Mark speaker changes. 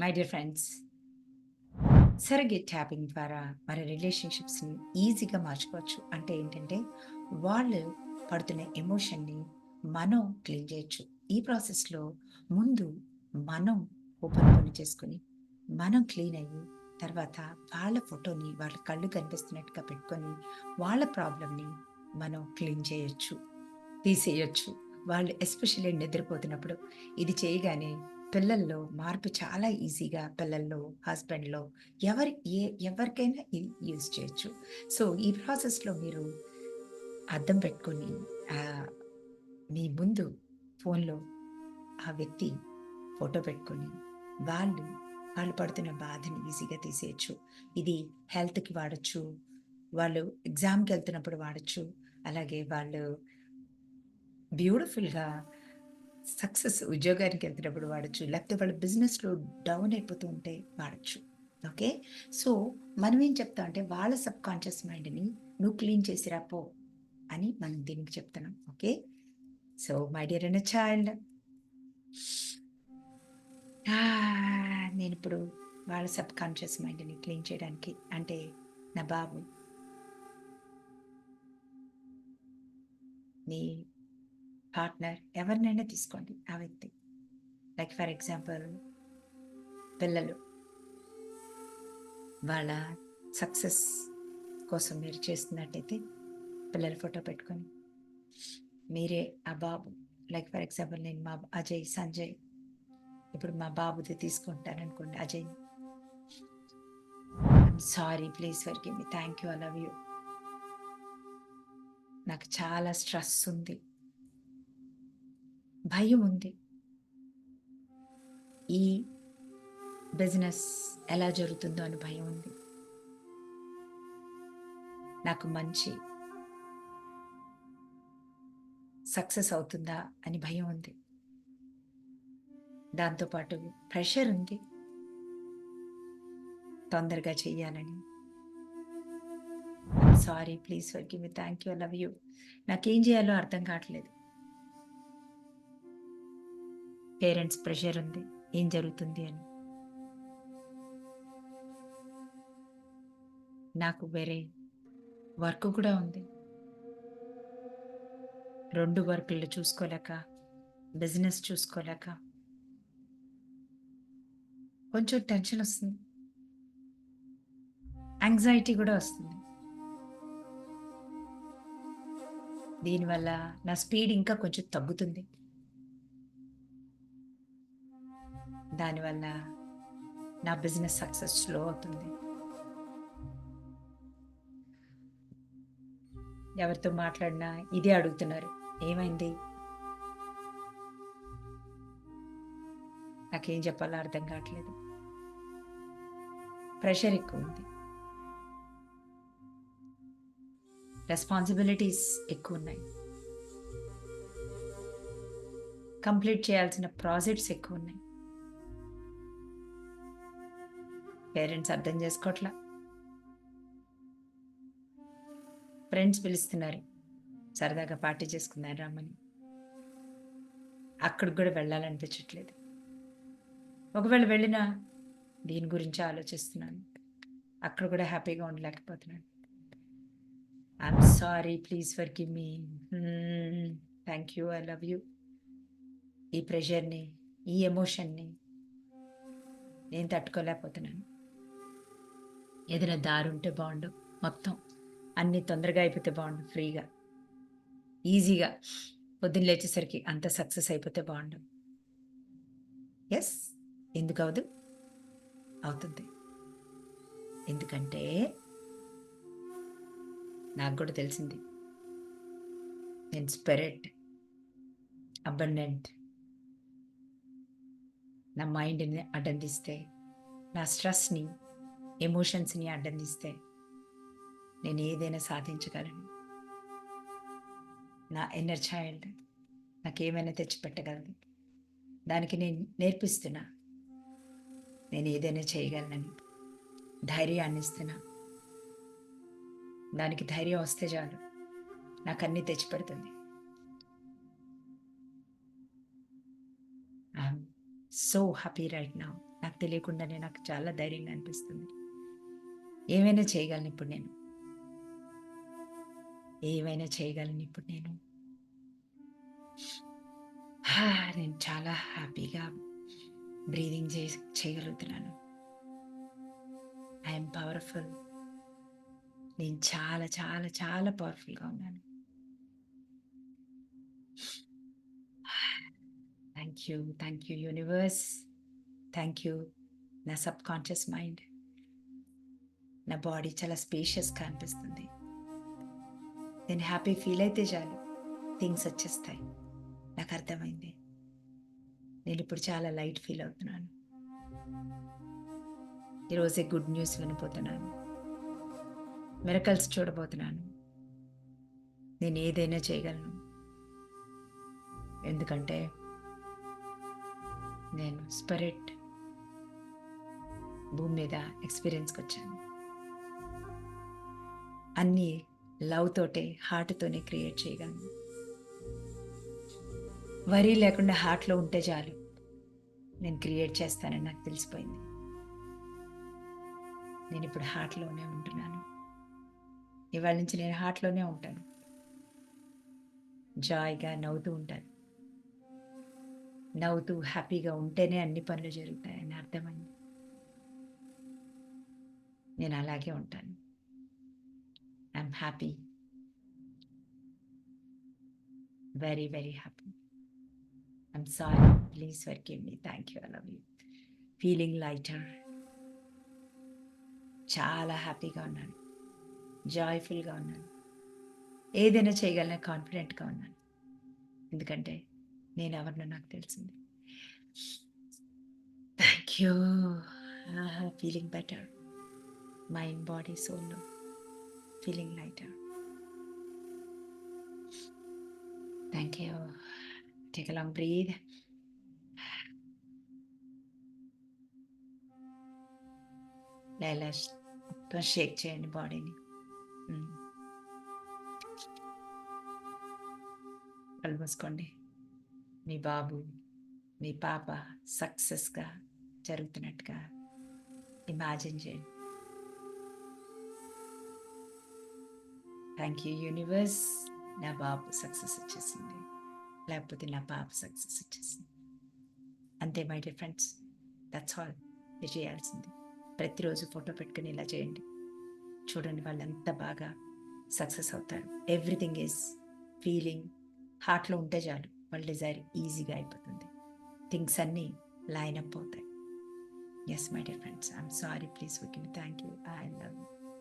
Speaker 1: My dear friends సరిగ్గా tapping ద్వారా మన రిలేషన్షిప్స్ని ఈజీగా మార్చుకోవచ్చు. అంటే ఏంటంటే వాళ్ళు పడుతున్న ఎమోషన్ని మనం క్లీన్ చేయొచ్చు. ఈ ప్రాసెస్లో ముందు మనం ఓపెన్ పని చేసుకొని మనం క్లీన్ అయ్యి తర్వాత వాళ్ళ ఫోటోని వాళ్ళ కళ్ళు కనిపిస్తున్నట్టుగా పెట్టుకొని వాళ్ళ ప్రాబ్లమ్ని మనం క్లీన్ చేయొచ్చు తీసేయొచ్చు. వాళ్ళు ఎస్పెషల్లీ నిద్రపోతున్నప్పుడు ఇది చేయగానే పిల్లల్లో మార్పు చాలా ఈజీగా పిల్లల్లో హస్బెండ్లో ఎవరి ఏ ఎవరికైనా ఇది యూజ్ చేయొచ్చు. సో ఈ ప్రాసెస్లో మీరు అర్థం పెట్టుకొని మీ ముందు ఫోన్లో ఆ వ్యక్తి ఫోటో పెట్టుకొని వాళ్ళు వాళ్ళు పడుతున్న బాధని ఈజీగా తీసేయచ్చు. ఇది హెల్త్కి వాడచ్చు వాళ్ళు ఎగ్జామ్కి వెళ్తున్నప్పుడు వాడచ్చు అలాగే వాళ్ళు బ్యూటిఫుల్గా సక్సెస్ ఉద్యోగానికి వెళ్తున్నప్పుడు వాడచ్చు లేకపోతే వాళ్ళ బిజినెస్లో డౌన్ అయిపోతూ ఉంటే వాడచ్చు. ఓకే? సో మనం ఏం చెప్తా అంటే వాళ్ళ సబ్ కాన్షియస్ మైండ్ని నువ్వు క్లీన్ చేసిరా పో అని మనం దీనికి చెప్తున్నాం. ఓకే? సో మై డియర్ అన్న చైల్డ్ నేను ఇప్పుడు వాళ్ళ సబ్ కాన్షియస్ మైండ్ని క్లీన్ చేయడానికి అంటే నా బాబు నీ పార్ట్నర్ ఎవరినైనా తీసుకోండి. ఆ వ్యక్తి. లైక్ ఫర్ ఎగ్జాంపుల్ పిల్లలు. వాళ్ళ సక్సెస్ కోసం మీరు చేస్తున్నట్టయితే పిల్లల ఫోటో పెట్టుకొని మీరే ఆ బాబు. లైక్ ఫర్ ఎగ్జాంపుల్ నేను మా అజయ్ సంజయ్. ఇప్పుడు మా బాబుది తీసుకుంటాను అనుకోండి Ajay. Sorry please forgive me thank you I love you నాకు చాలా స్ట్రెస్ ఉంది. భయం ఉంది. ఈ బిజినెస్ ఎలా జరుగుతుందో అని భయం ఉంది. నాకు మంచి సక్సెస్ అవుతుందా అని భయం ఉంది. దాంతోపాటు ప్రెషర్ ఉంది. తొందరగా చెయ్యాలని. Sorry please forgive me thank you love you నాకేం చేయాలో అర్థం కావట్లేదు. పేరెంట్స్ ప్రెషర్ ఉంది. ఏం జరుగుతుంది అని. నాకు వేరే వర్క్ కూడా ఉంది. రెండు వర్కులు చూసుకోలేక బిజినెస్ చూసుకోలేక. కొంచెం టెన్షన్ వస్తుంది. యాంగ్జైటీ కూడా వస్తుంది. దీనివల్ల నా స్పీడ్ ఇంకా కొంచెం తగ్గుతుంది. దానివల్ల నా బిజినెస్ సక్సెస్ స్లో అవుతుంది. ఎవరితో మాట్లాడినా ఇదే అడుగుతున్నారు. ఏమైంది? నాకేం చెప్పాలో అర్థం కావట్లేదు. ప్రెషర్ ఎక్కువ ఉంది. రెస్పాన్సిబిలిటీస్ ఎక్కువ ఉన్నాయి. కంప్లీట్ చేయాల్సిన ప్రాజెక్ట్స్ ఎక్కువ ఉన్నాయి. పేరెంట్స్ అర్థం చేసుకోవట్లా ఫ్రెండ్స్ పిలుస్తున్నారు. సరదాగా పార్టీ చేసుకున్నారు రమ్మని. అక్కడికి కూడా వెళ్ళాలనిపించట్లేదు. ఒకవేళ వెళ్ళినా దీని గురించి ఆలోచిస్తున్నాను. అక్కడ కూడా హ్యాపీగా ఉండలేకపోతున్నాను. I'm sorry please forgive me thank you I love you ఈ ప్రెషర్ని ఈ ఎమోషన్ని నేను తట్టుకోలేకపోతున్నాను. ఏదైనా దారి ఉంటే బాగుండు. మొత్తం అన్నీ తొందరగా అయిపోతే బాగుండు ఫ్రీగా. ఈజీగా. పొద్దున్న లేచేసరికి అంత సక్సెస్ అయిపోతే బాగుండు. ఎస్ ఎందుకు అవదు? అవుతుంది. ఎందుకంటే నాకు కూడా తెలిసింది. నేను స్పిరిట్ అబండెంట్. నా మైండ్ని అడ్డం తీస్తే నా స్ట్రెస్ని ఎమోషన్స్ని అడ్డందిస్తే నేను ఏదైనా సాధించగలను. నా ఇన్నర్ చైల్డ్ నాకేమైనా తెచ్చిపెట్టగలదు దానికి నేను నేర్పిస్తున్నా. నేను ఏదైనా చేయగలనని ధైర్యాన్ని ఇస్తున్నా. దానికి ధైర్యం వస్తే చాలు. నాకు అన్నీ తెచ్చిపెడుతుంది. సో హ్యాపీ రైట్ నా నాకు తెలియకుండానే నాకు చాలా ధైర్యంగా అనిపిస్తుంది. ఏమైనా చేయగలను ఇప్పుడు నేను. ఏమైనా చేయగలను ఇప్పుడు నేను. నేను చాలా హ్యాపీగా బ్రీదింగ్ చే చేయగలుగుతున్నాను. I'm powerful. నేను చాలా చాలా చాలా పవర్ఫుల్గా ఉన్నాను. Thank you thank you universe. Thank you నా సబ్ కాన్షియస్ మైండ్. నా బాడీ చాలా స్పేషియస్గా అనిపిస్తుంది. నేను హ్యాపీ ఫీల్ అయితే చాలు. థింగ్స్ వచ్చేస్తాయి. నాకు అర్థమైంది. నేను ఇప్పుడు చాలా లైట్ ఫీల్ అవుతున్నాను. ఈరోజే గుడ్ న్యూస్ వినబోతున్నాను. మిరకల్స్ చూడబోతున్నాను. నేను ఏదైనా చేయగలను. ఎందుకంటే నేను స్పిరిట్ భూమి మీద ఎక్స్పీరియన్స్కి వచ్చాను. అన్నీ లవ్ తోటే హార్ట్తోనే క్రియేట్ చేయగలను. వరి లేకుండా హార్ట్లో ఉంటే చాలు నేను క్రియేట్ చేస్తానని నాకు తెలిసిపోయింది. నేను ఇప్పుడు హార్ట్లోనే ఉంటున్నాను. ఇవాళ నుంచి నేను హార్ట్లోనే ఉంటాను. జాయ్గా నవ్వుతూ ఉంటాను. నవ్వుతూ హ్యాపీగా ఉంటేనే అన్ని పనులు జరుగుతాయని అర్థమైంది. నేను అలాగే ఉంటాను. Happy. Happy very very happy sorry. Sorry please me. Thank thank you love you. Feeling lighter చాలా హ్యాపీగా ఉన్నాను. జాయ్ఫుల్గా ఉన్నాను. ఏదైనా చేయగలన? కాన్ఫిడెంట్గా ఉన్నాను. ఎందుకంటే నేను ఎవరినో నాకు తెలిసింది. Thank you feeling better mind body సోల్లో feeling Thank thank you a long breath లైలాష్ మొత్తం షేక్ చేయండి బాడీని కళ్ళు మీ బాబు మీ పాప సక్సెస్గా జరుగుతున్నట్టుగా ఇమాజిన్ చేయండి. Thank you. యూనివర్స్ నా బాబు సక్సెస్ వచ్చేసింది. లేకపోతే నా పాప సక్సెస్ వచ్చేసింది. అంతే my dear friends. That's all ఇది చేయాల్సింది. ప్రతిరోజు ఫోటో పెట్టుకుని ఇలా చేయండి. చూడండి వాళ్ళు ఎంత బాగా సక్సెస్ అవుతారు. ఎవ్రీథింగ్ ఈజ్ ఫీలింగ్ హార్ట్లో ఉంటే చాలు. వాళ్ళ డిజైర్ ఈజీగా అయిపోతుంది. థింగ్స్ అన్నీ లైన్ అప్ అవుతాయి. Yes my dear friends I'm sorry please okay thank you I love you